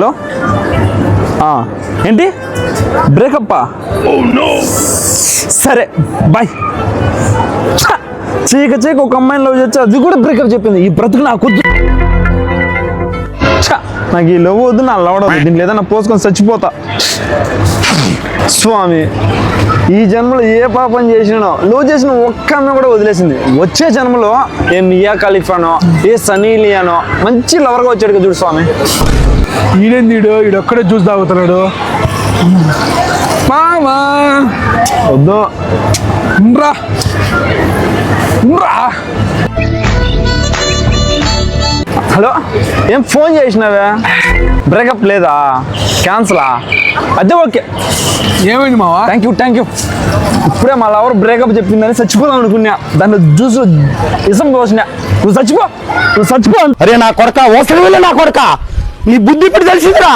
Hello? ఆ, ఏంటి? బ్రేకప్పా సరే బాయ్ చీక చీక ఒక అమ్మాయిని లవ్ చేస్తే అది కూడా బ్రేకప్ చెప్పింది. ఈ బ్రతుకు నాకు నాకు ఈ లవ్ వద్దు నా లవ్ వద్దు. దీంట్లో ఏదైనా పోసుకొని చచ్చిపోతా. స్వామి ఈ జన్మలో ఏ పాపం చేసినానో లవ్ చేసిన ఒక్క అమ్మ కూడా వదిలేసింది. వచ్చే జన్మలో ఏ మియా ఖలీఫానో ఏ సనీ లియానో మంచి లవర్గా వచ్చాడు కదా చూడు స్వామి. ఈడేంది ఈడు? ఈడొక్కడే జ్యూస్ తాగుతున్నాడు. మామా. వద్దు. హలో? ఏం ఫోన్ చేసినావే? బ్రేకప్ లేదా? క్యాన్సలా? అదే ఓకే. ఏమైంది మావా? థ్యాంక్ యూ థ్యాంక్ యూ ఇప్పుడే మా లవర్ బ్రేకప్ చెప్పిందని చచ్చిపోదాం అనుకున్నా. దాంట్లో జ్యూస్ ఇసం పోసిన. నువ్వు చచ్చిపో. నువ్వు చచ్చిపో. అరే నా కొడక ఓసలి వెళ్ళి నా కొడక. నీ బుద్ధి ఇప్పుడు తెలిసిందిరా.